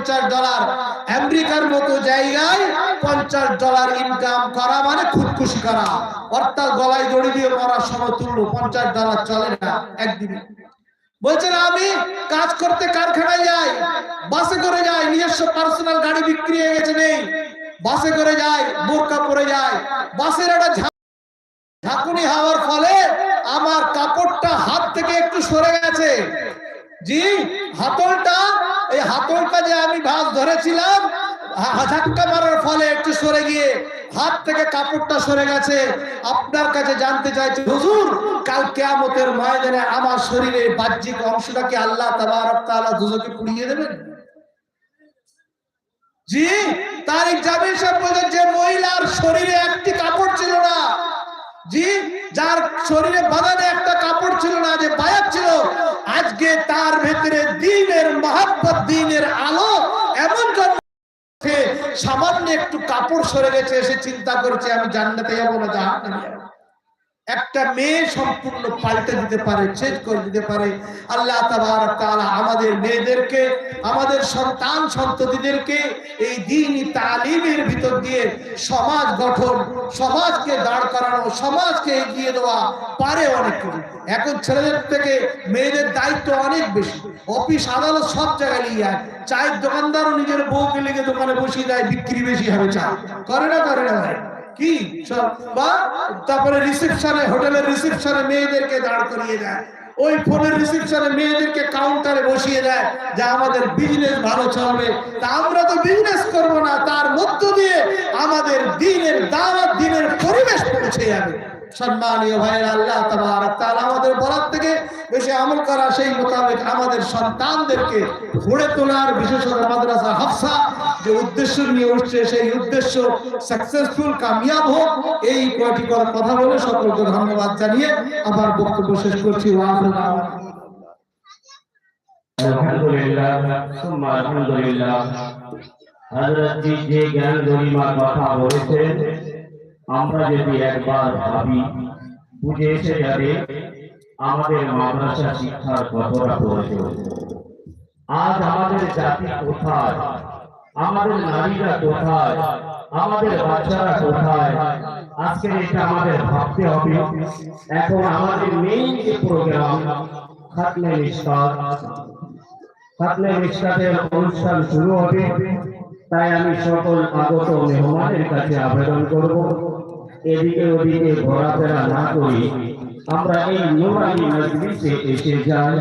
পঞ্চাশ ডলার। আমেরিকার মতো জায়গায় পঞ্চাশ ডলার ইনকাম করা মানে খুদকুশি করা। অর্থাৎ গলায় দড়ি দিয়ে মরা সমতুল্য। পঞ্চাশ ডলার চলে না, একদিনে। বলছেন, আমি কাজ করতে কারখানায় যাই, বাসে করে যাই, নিজস্ব পার্সোনাল গাড়ি বিক্রি হয়ে গেছে নেই। বাসে করে যাই, বোরকা পরে যায় বাসের একটা ঝাঁকুনি হওয়ার ফলে আমার কাপড়টা হাত থেকে একটু সরে গেছে জি, হাতলটা, এই হাতলটা যে আমি ভাঁজ ধরেছিলাম ধাক্কা মারার ফলে একটু সরে গিয়ে হাত থেকে কাপড়টা সরে গেছে। আপনার কাছে জানতে চাইছে, হুজুর, কাল কেয়ামতের ময়দানে আমার শরীরের বাহ্যিক অংশটা কি আল্লাহ তাআলা দুজকে পুড়িয়ে দেবেন? জি, তারিক জামিল সাহেব যে মহিলার শরীরে একটি কাপড় ছিল না, জি, যার শরীরে বাগানে একটা কাপড় ছিল না, যে বায়াত ছিল তার ভেতরে দিনের মহাব্বত, দিনের আলো এমন সামান্য একটু কাপড় সরে গেছে, এসে চিন্তা করছে, আমি জান্নাতে যাব না জাহান্নামে একটা মেয়ে সম্পূর্ণ পাল্টে দিতে পারে চেঞ্জ করে দিতে পারে। আল্লাহ তাআলা আমাদের মেয়েদেরকে, আমাদের সন্তান সন্ততিদেরকে এই দিনই তালিমের ভিতর দিয়ে সমাজ গঠন, সমাজকে দাঁড় করানো, সমাজকে এগিয়ে দেওয়া পারে অনেক কিছু। এখন ছেলেদের থেকে মেয়েদের দায়িত্ব অনেক বেশি। অফিস, আদালত সব জায়গায় নিয়ে যায়। চায়ের দোকানদারও নিজের বউকে লেগে দোকানে বসিয়ে দেয়, বিক্রি বেশি হবে চা করে না করে না। কি? বা তারপরে রিসেপশনে হোটেলের রিসেপশনে মেয়েদেরকে দাঁড় করিয়ে দেয়। ওই ফোনের রিসেপশনে মেয়েদেরকে কাউন্টারে বসিয়ে দেয় যে আমাদের বিজনেস ভালো চলবে। তা আমরা তো বিজনেস করব না, তার মধ্য দিয়ে আমাদের দিনের দাওয়াত, দিনের পরিবেশ পৌঁছে যাবে। সম্মানীয় ভাইয়ের, আল্লাহ তাআলা আমাদের বলার থেকে বেশি আমল করা সেই মোতাবেক আমাদের সন্তানদেরকে গড়ে তোলার বিশেষত মাদ্রাসা হাফসা যে উদ্দেশ্য নিয়ে উঠছে, সেই উদ্দেশ্য সাকসেসফুল কামিয়াব হোক, এই কয়টি কথা বলে সকলকে ধন্যবাদ জানিয়ে আমার বক্তব্য শেষ করছি। আলহামদুলিল্লাহ আলহামদুলিল্লাহ। হযরত জি যে জ্ঞান গরিমার কথা বলেছেন। আমরা যদি একবার ভাবি, বুঝে এসে যাবে, আমাদের মাদ্রাসা শিক্ষার কতটা প্রয়োজন। আজ আমাদের জাতি কোথায়? আমাদের নারীরা কোথায়? আমাদের বাচ্চারা কোথায়? আজকের এটা আমাদের ভাবতে হবে। এখন আমাদের মেইন যে প্রোগ্রাম খাতনে নিষ্কাত খাতনে নিষ্কাতের অনুষ্ঠান শুরু হবে। তাই আমি সকল আগত মেহমানের কাছে আবেদন করব। এদিকে ওদিকে ঘোরাফেরা না করি, আমরা এই নোরানি মজলিসে এসে যাই।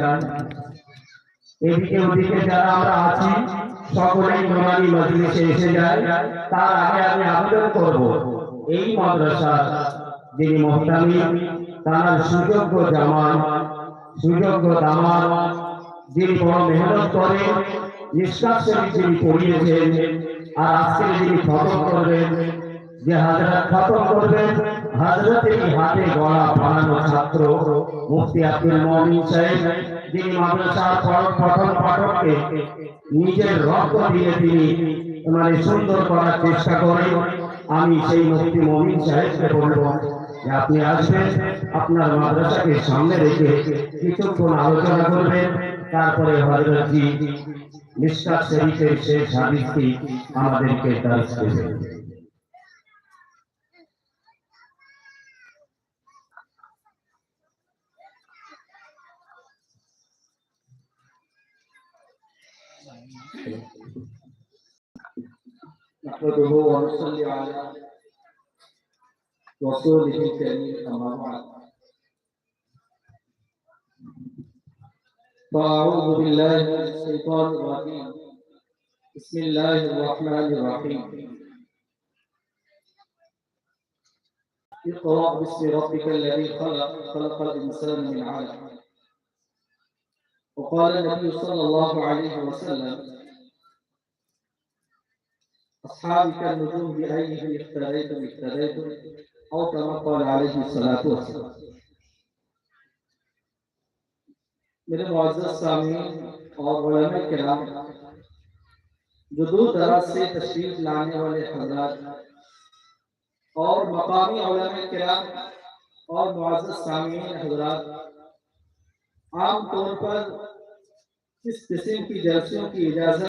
এদিকে ওদিকে যারা আমরা আছি, সকলেই নোরানি মজলিসে এসে যায়। তার আগে আমি আবেদন করব, এই মাদ্রাসা যিনি মহতামি তার সুযোগ্য জামান সুযোগ্য দামান যিনি বড় মেহনত করে নিষ্কাশে যিনি পড়িয়েছেন আর আজকে যিনি খতম করবেন যে খতম হাতে গলা ছাত্র আব্দুল মমিন সাহেব, যিনি নিজের রক্ত দিয়ে তিনি মানে সুন্দর করার চেষ্টা আমি সেই মুফতি মমিন সাহেবকে বলব যে আপনি আসবেন, আপনার মাদ্রাসাকে সামনে রেখে কিছুক্ষণ আলোচনা করবেন। তারপরে হজরতজি মিসকাত শরীফের শেষ হাদিসটি আমাদেরকে দেবেন। نحمده ونصلي على رسوله الكريم أما بعد. فأعوذ بالله من الشيطان الرجيم. بسم الله الرحمن الرحيم. اقرأ باسم ربك الذي خلق خلق الإنسان من علق. وقال النبي صلى الله عليه وسلم، أصحابك النجوم بأيه اختليتم اختليتم أو كما قال عليه الصلاة والسلام. میرے معزز سامعین اور علماء کرام، جو دور دراز سے تشریف لانے والے حضرات اور مقامی علماء کرام اور معزز سامعین حضرات عام طور پر اس قسم کی جلسوں کی اجازت